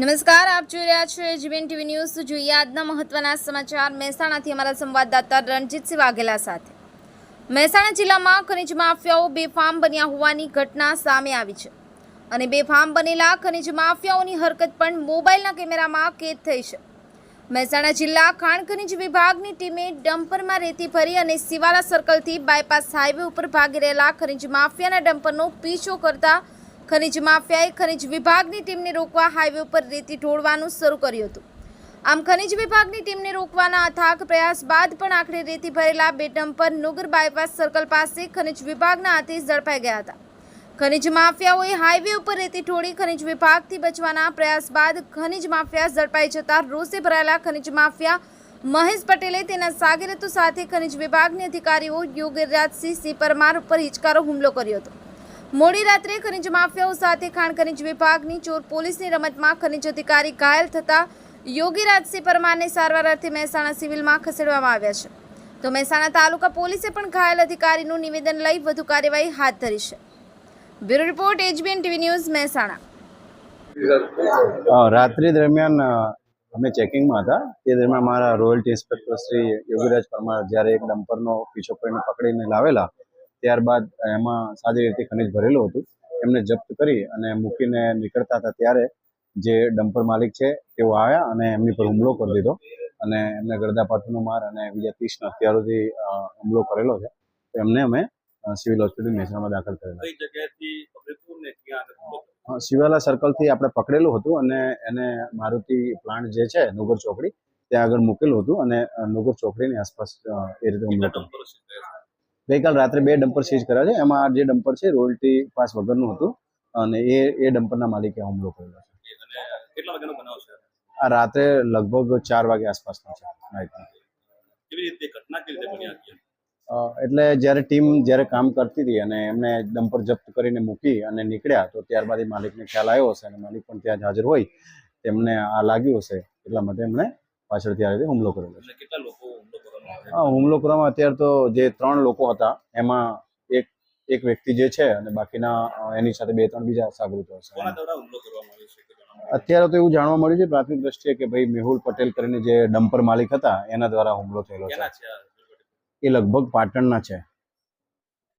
નમસ્કાર, આપ જોઈ રહ્યા છો એજબીએન ટીવી ન્યૂઝ. જોઈએ આજના મહત્વના સમાચાર. મહેસાણાથી અમારા સંવાદદાતા રણજીતસિંહ વાઘેલા સાથે. મહેસાણા જિલ્લામાં ખનિજ માફિયાઓ બેફામ બન્યા હોવાની ઘટના સામે આવી છે. અને બેફામ બનેલા ખનિજ માફિયાઓની હરકત પણ મોબાઈલના કેમેરામાં કેદ થઈ છે. મહેસાણા જિલ્લા ખાણ ખનિજ વિભાગની ટીમે ડમ્પરમાં રેતી ભરી અને સિવાલા સર્કલથી બાયપાસ હાઈવે ઉપર ભાગી રહેલા ખનિજ માફિયાના ડમ્પરનો પીછો કરતા ખનિજ માફિયાએ ખનિજ વિભાગની ટીમને રોકવા હાઈવે ઉપર રેતી ઢોળવાનું શરૂ કર્યું હતું. આમ ખનિજ વિભાગની ટીમને રોકવાના અથાગ પ્રયાસ બાદ પણ આખરે રેતી ભરેલા બે ડમ્પર નુગર બાયપાસ સર્કલ પાસે ખનિજ વિભાગના હાથે ઝડપાઈ ગયા હતા. ખનિજ માફિયાઓએ હાઈવે ઉપર રેતી ઢોળી ખનિજ વિભાગથી બચવાના પ્રયાસ બાદ ખનિજ માફિયા ઝડપાઈ જતા રોષે ભરાયેલા ખનિજ માફિયા મહેશ પટેલે તેના સાગરતો સાથે ખનિજ વિભાગની અધિકારીઓ યોગરાજસિંહ સિંહ પરમાર ઉપર હિચકારો હુમલો કર્યો હતો. મોડી રાત્રે ખનિજ માફિયાઓ સાથે ખાણ ખનિજ વિભાગની ચોર પોલીસની રમતમાં ખનિજ અધિકારી ઘાયલ થતા યોગીરાજસિંહ પરમારને સારવાર અર્થે મહેસાણા સિવિલમાં ખસેડવામાં આવ્યા છે. તો મહેસાણા તાલુકા પોલીસે પણ ઘાયલ અધિકારીનું નિવેદન લઈ વધુ કાર્યવાહી હાથ ધરી છે. Bureau report HBN TV news Mehsana. રાત્રિ દરમિયાન અમે ચેકિંગમાં હતા. તે દરમિયાન મારા રોયલ્ટી ઇન્સ્પેક્ટર શ્રી યોગીરાજ પરમાર જ્યારે એક ડમ્પરનો પીછો કરીને પકડીને લાવેલા ત્યારબાદ એમાં સાદી રીતે ખનિજ ભરેલું હતું. એમને જપ્ત કરી અને મૂકીને નીકળતા હતા ત્યારે જે ડમ્પર માલિક છે તેઓ આવ્યા અને એમની પર હુમલો કરી દીધો. અને એમને ગરદાપાટુનો માર અને બીજા ત્રીસના હથિયારોથી હુમલો કરેલો છે. એમને અમે સિવિલ હોસ્પિટલ મહેસાણામાં દાખલ કરેલા. શિવાલા સર્કલથી આપણે પકડેલું હતું અને એને મારુતિ પ્લાન્ટ જે છે નુગર ચોકડી ત્યાં આગળ મૂકેલું હતું અને નુગર ચોકડીની આસપાસ એ રીતે હુમલો કર્યો? ગઈકાલ રાત્રે બે ડમ્પર સીઝ કર્યા છે. એમાં જે ડમ્પર છે રોયલ્ટી પાસ વગરનું હતું અને એ એ ડમ્પરના માલિકે હુમલો કર્યો છે. આ રાત્રે લગભગ ચાર વાગે આસપાસનો છે એટલે જ્યારે ટીમ જ્યારે કામ કરતી હતી અને એમને ડમ્પર જપ્ત કરીને મૂકી અને નીકળ્યા તો ત્યારબાદ માલિકને ખ્યાલ આવ્યો હશે અને માલિક પણ ત્યાં હાજર હોય તેમને આ લાગ્યું હશે એટલા માટે એમણે પાછળથી આ રીતે હુમલો કરેલો છે. હુમલો કરવામાં હા હુમલો કરવામાં અત્યારે તો જે ત્રણ લોકો હતા એમાં એક એક વ્યક્તિ જે છે અને બાકીના એની સાથે બે ત્રણ બીજા સાગરીતો હશે. અત્યારે તો એવું જાણવા મળ્યું છે પ્રાથમિક દ્રષ્ટિએ કે ભાઈ મેહુલ પટેલ કરીને જે ડમ્પર માલિક હતા એના દ્વારા હુમલો થયેલો છે? એ લગભગ પાટણના છે.